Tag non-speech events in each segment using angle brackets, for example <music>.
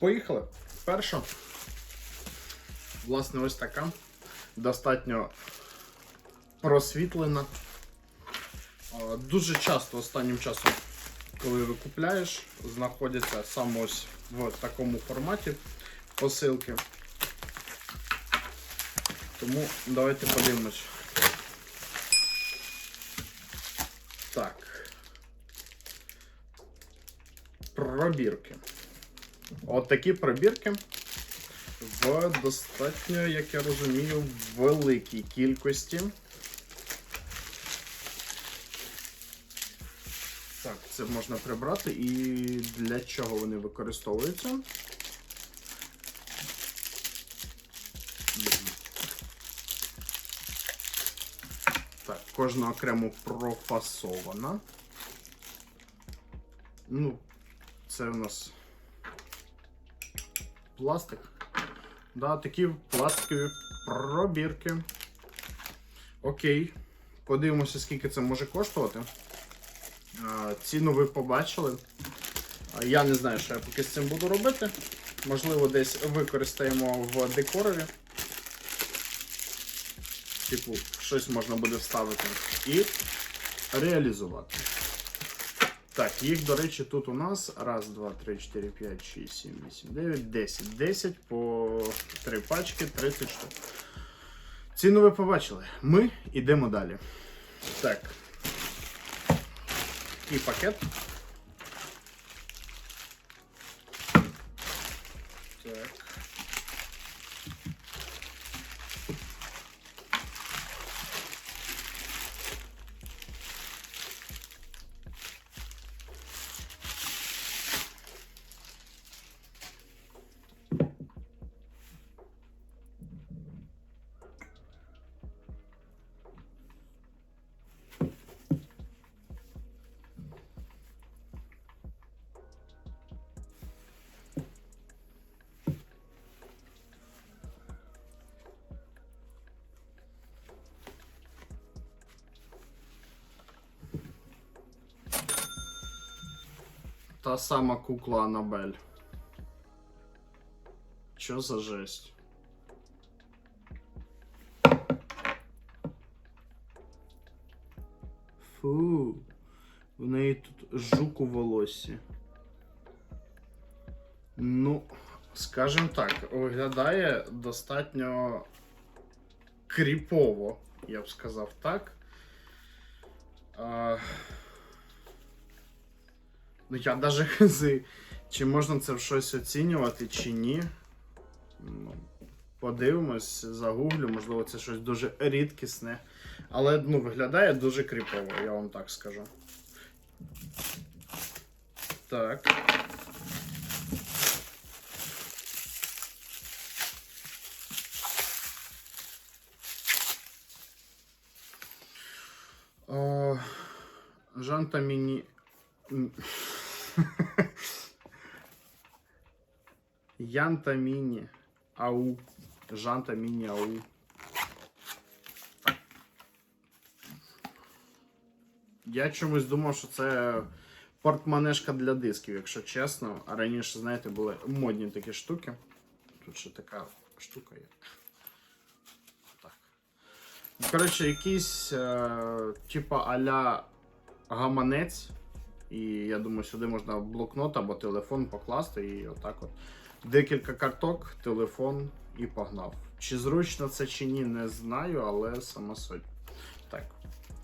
Поїхали. Перша. Власне, ось така. Достатньо просвітлена. Дуже часто останнім часом, коли ви купляєш, знаходяться саме ось в такому форматі посилки. Тому давайте подивимось. Так. Пробірки. От такі пробірки в достатньо, як я розумію, великій кількості. Так, це можна прибрати і для чого вони використовуються. Так, кожна окремо профасована. Ну, це у нас пластик. Да, такі пластикові пробірки. Окей. Подивимося, скільки це може коштувати. Ціну ви побачили. Я не знаю, що я поки з цим буду робити. Можливо, десь використаємо в декорові. Типу, щось можна буде вставити і реалізувати. Так, їх, до речі, тут у нас раз, два, три, чотири, п'ять, шість, сім, вісім, дев'ять, десять. Десять по три пачки, 30 штук. Ціну ви побачили. Ми йдемо далі. Так. І пакет. Так. Та сама кукла Анабель. Що за жесть? Фу. В неї тут жук у волоссі. Ну, скажімо так, виглядає достатньо кріпово, я б сказав так. А... Ну, я навіть хз, <laughs> чи можна це в щось оцінювати, чи ні. Ну, подивимось, загуглю, можливо, це щось дуже рідкісне. Але ну, виглядає дуже кріпово, я вам так скажу. Так. Жанта Міні. <laughs> Янта Міні. Ау. Жанта Міні Ау. Я чомусь думав, що це портмонешка для дисків, якщо чесно. А раніше, знаєте, були модні такі штуки. Тут ще така штука є. Так. Ну, Коротше, якийсь, е, типа аля гаманець. І я думаю, сюди можна блокнот або телефон покласти і отак от. Декілька карток, телефон і погнав. Чи зручно це чи ні, не знаю, але сама суть. Так.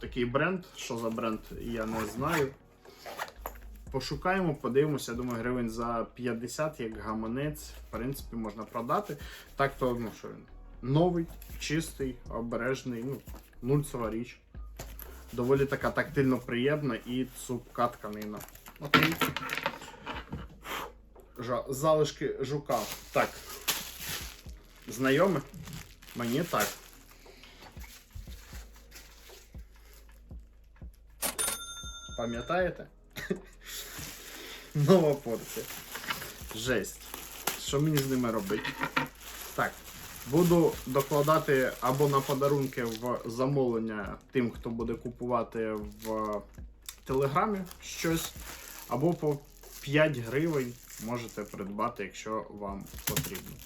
Такий бренд. Що за бренд, я не знаю. Пошукаємо, подивимося, я думаю, гривень за 50 як гаманець, в принципі, можна продати. Так то, ну що він, новий, чистий, обережний, ну, нульцева річ. Доволі така тактильно приємна і цупка тканина. Окей. Жа, залишки жука. Так. Знайоме? Мені так. Пам'ятаєте? <laughs> Нова порція. Жесть. Що мені з ними робити? Так. Буду докладати або на подарунки в замовлення тим, хто буде купувати в Телеграмі щось, або по 5 гривень можете придбати, якщо вам потрібно.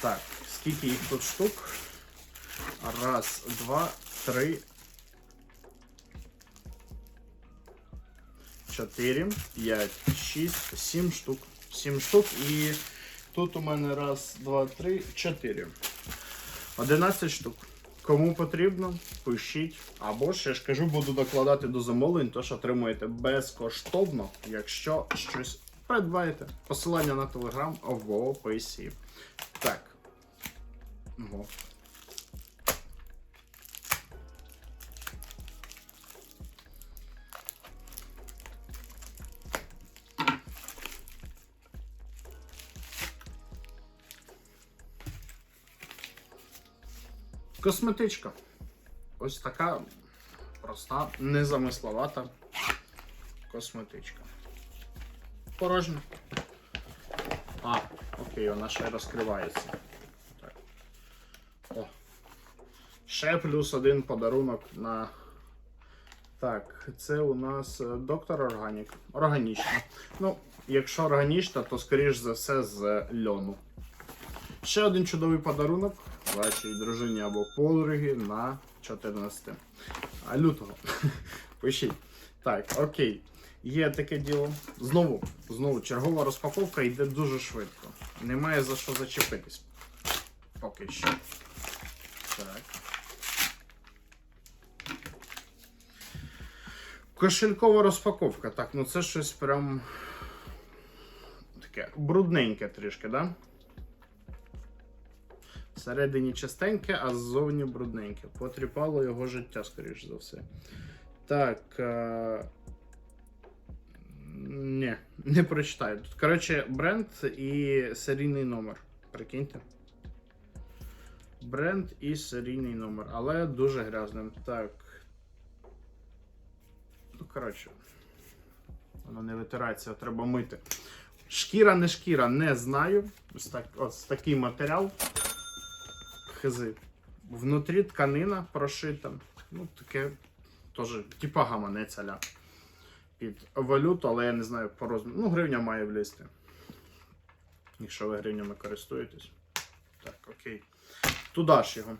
Так, скільки їх тут штук? Раз, два, три. Чотири, п'ять, шість, сім штук. Сім штук. І тут у мене раз, два, три, чотири. 11 штук. Кому потрібно, пишіть. Або ж я ж кажу, буду докладати до замовлень, тож отримуєте безкоштовно, якщо щось придбаєте. Посилання на телеграм в описі. Так. Ого. Косметичка. Ось така проста, незамисловата косметичка. Порожня. А, окей, вона ще розкривається. Так. О. Ще плюс один подарунок на. Так, це у нас е, доктор Органік. Органічна. Ну, якщо органічна, то скоріш за все з льону. Ще один чудовий подарунок вашій дружині або подруги на 14 а, лютого. <laughs> Пишіть. Так, окей. Є таке діло. Знову, знову чергова розпаковка йде дуже швидко. Немає за що зачепитись. Поки що. Так. Кошелькова розпаковка. Так, ну це щось прям таке брудненьке трішки, да? Всередині чистеньке, а ззовні брудненьке. Потріпало його життя, скоріш за все. Так. Е... Ні, не прочитаю. Тут, коротше, бренд і серійний номер. Прикиньте. Бренд і серійний номер, але дуже грязним. Так. Ну, коротше. Воно не витирається, треба мити. Шкіра, не шкіра, не знаю. Ось, так, ось такий матеріал хизи. Внутрі тканина прошита. Ну, таке теж, типа гаманець аля. Під валюту, але я не знаю по розміру. Ну, гривня має влізти. Якщо ви гривнями користуєтесь. Так, окей. Туди ж його.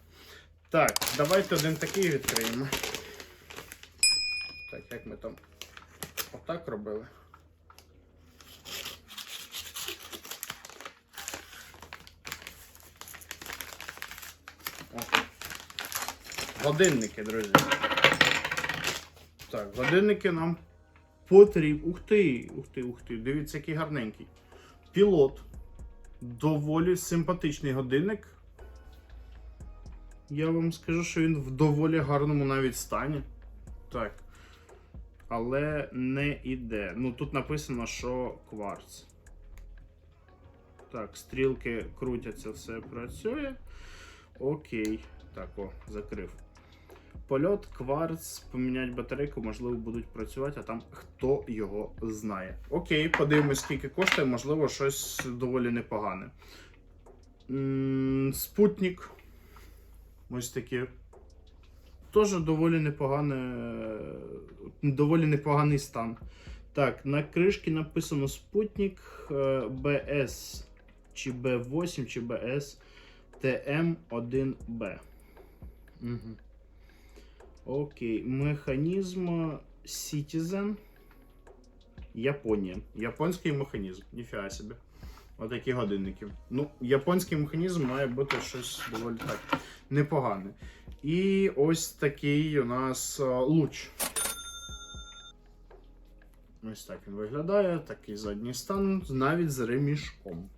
Так, давайте один такий відкриємо. Так, як ми там отак робили. Годинники, друзі. Так, годинники нам потрібні. Ух ти, ух ти, ух ти. Дивіться, який гарненький. Пілот. Доволі симпатичний годинник. Я вам скажу, що він в доволі гарному навіть стані. Так. Але не іде. Ну, тут написано, що кварц. Так, стрілки крутяться, все працює. Окей. Так, о, закрив. Польот, кварц, поміняти батарейку, можливо, будуть працювати, а там хто його знає. Окей, подивимось, скільки коштує, можливо, щось доволі непогане. Спутник. Ось таке. Теж доволі непогане, доволі непоганий стан. Так, на кришці написано Спутник е, BS чи B8 чи BS TM1B. Угу. Окей. Механізм Citizen. Японія. Японський механізм. Ніфіга собі. Отакі годинники. Ну, японський механізм має бути щось доволі так непогане. І ось такий у нас е, луч. Ось так він виглядає. Такий задній стан, навіть з ремішком.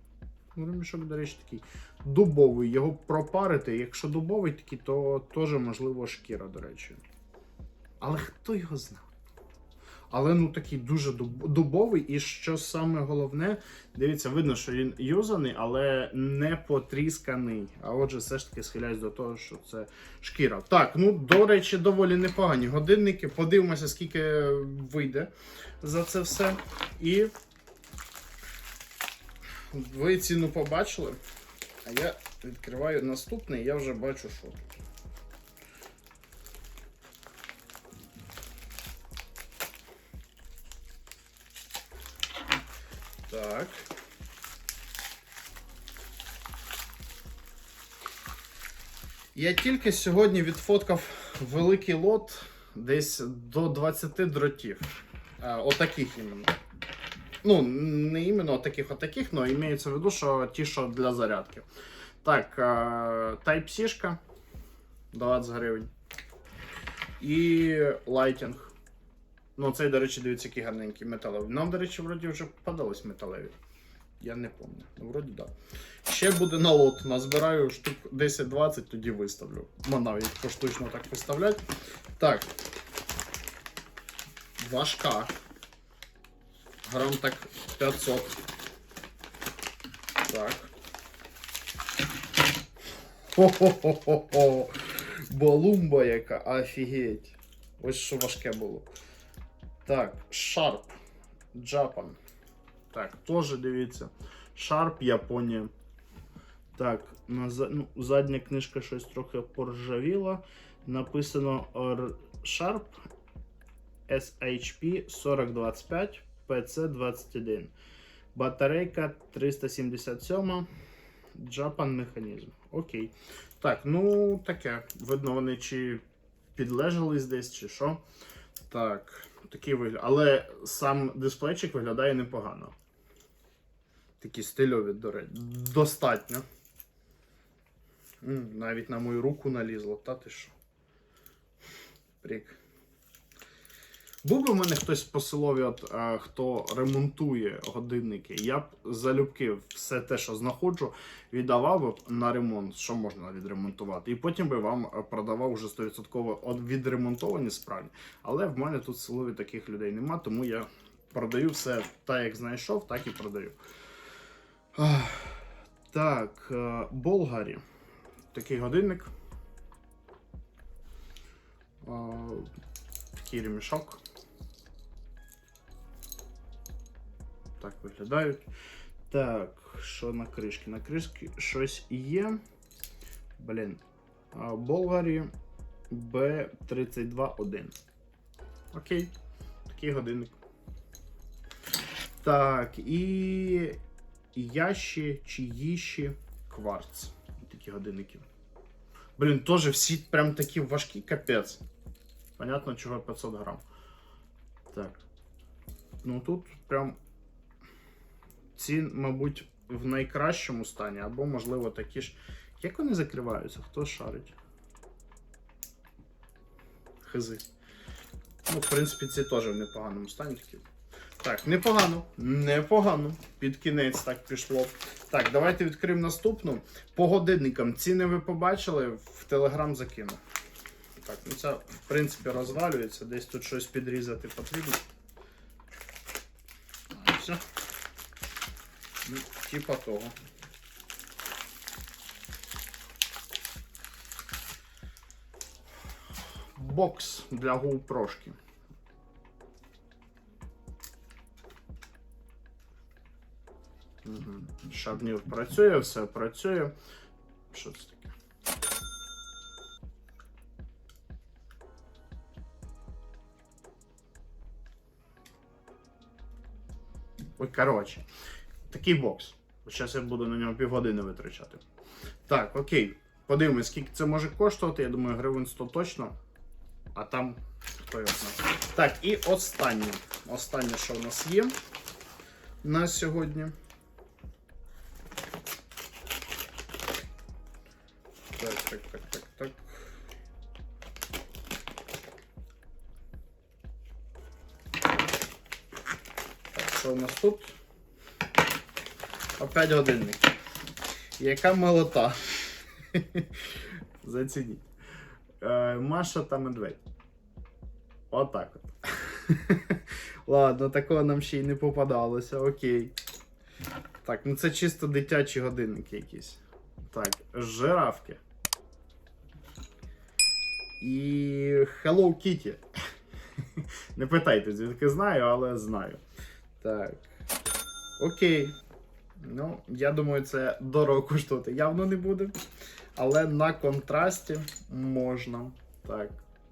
Ну, Ремішок, до речі, такий дубовий. Його пропарити. Якщо дубовий такий, то теж можливо шкіра, до речі. Але хто його знав? Але ну такий дуже дубовий, і що саме головне, дивіться, видно, що він юзаний, але не потрісканий. А отже, все ж таки схиляюсь до того, що це шкіра. Так, ну до речі, доволі непогані годинники. Подивимося, скільки вийде за це все. І ви ціну побачили, а я відкриваю наступний, я вже бачу, що тут. Так. Я тільки сьогодні відфоткав великий лот десь до 20 дротів. Е, отаких іменно. Ну, не іменно отаких, отаких, але імеється в виду, що ті, що для зарядки. Так, е, Type-C, 20 гривень. І лайтінг. Ну, цей, до речі, дивіться, який гарненький металевий. Нам, до речі, вроді вже попадались металеві. Я не пам'ятаю. Ну, вроді так. Да. Ще буде на лот. Назбираю штук 10-20, тоді виставлю. Їх поштучно так виставляти. Так. Важка. Грам так 500. Так. Хо-хо-хо-хо-хо. Балумба яка, офігеть. Ось що важке було. Так, Sharp. Japan. Так, теж дивіться. Sharp Японія. Так, на, ну, задня книжка щось трохи поржавіла. Написано Р- Sharp SHP 4025 PC21. Батарейка 377. Japan механізм. Окей. Так, ну таке. Видно, вони чи підлежались десь, чи що. Так, такий вигляд. Але сам дисплейчик виглядає непогано. Такі стильові, до речі. Достатньо. Навіть на мою руку налізло, та ти що? Прик. Був би в мене хтось по селові, от, е, хто ремонтує годинники, я б залюбки все те, що знаходжу, віддавав би на ремонт, що можна відремонтувати. І потім би вам е, продавав вже 100% відремонтовані справні. Але в мене тут в селові таких людей нема, тому я продаю все так, як знайшов, так і продаю. Так, е, Болгарі. Такий годинник. Е, Такий ремішок. Так виглядають. Так, що на кришці? На кришці щось є. Блін. Болгарі B321. Окей. Такий годинник. Так, і Яші чи Їші кварц. Такі годинники. Блін, теж всі прям такі важкі, капець. Понятно, чого 500 грам. Так. Ну тут прям ці, мабуть, в найкращому стані, або, можливо, такі ж. Як вони закриваються? Хто шарить? Хизи. Ну, в принципі, ці теж в непоганому стані такі. Так, непогано, непогано. Під кінець так пішло. Так, давайте відкриємо наступну. По годинникам ціни ви побачили, в Телеграм закину. Так, ну це в принципі розвалюється, десь тут щось підрізати потрібно. Все. Ну, типа того. Бокс для GoPro-шки. Угу. Шабнір працює, все працює. Що це таке? Ой, коротше. Такий бокс. Зараз я буду на нього півгодини витрачати. Так, окей. Подивимось, скільки це може коштувати. Я думаю, гривень 100 точно. А там хто його знає. Так, і останнє. Останнє, що в нас є на сьогодні. Так, так, так, так, так. Так, що у нас тут? Опять годинник. Яка молота. <laughs> Зацініть. Е, Маша та медведь. Отак от. <laughs> Ладно, такого нам ще й не попадалося, окей. Так, ну це чисто дитячі годинники якісь. Так, жирафки. І Hello Kitty. <laughs> Не питайте, звідки знаю, але знаю. Так. Окей. Ну, я думаю, це дорого коштувати явно не буде. Але на контрасті можна. Так.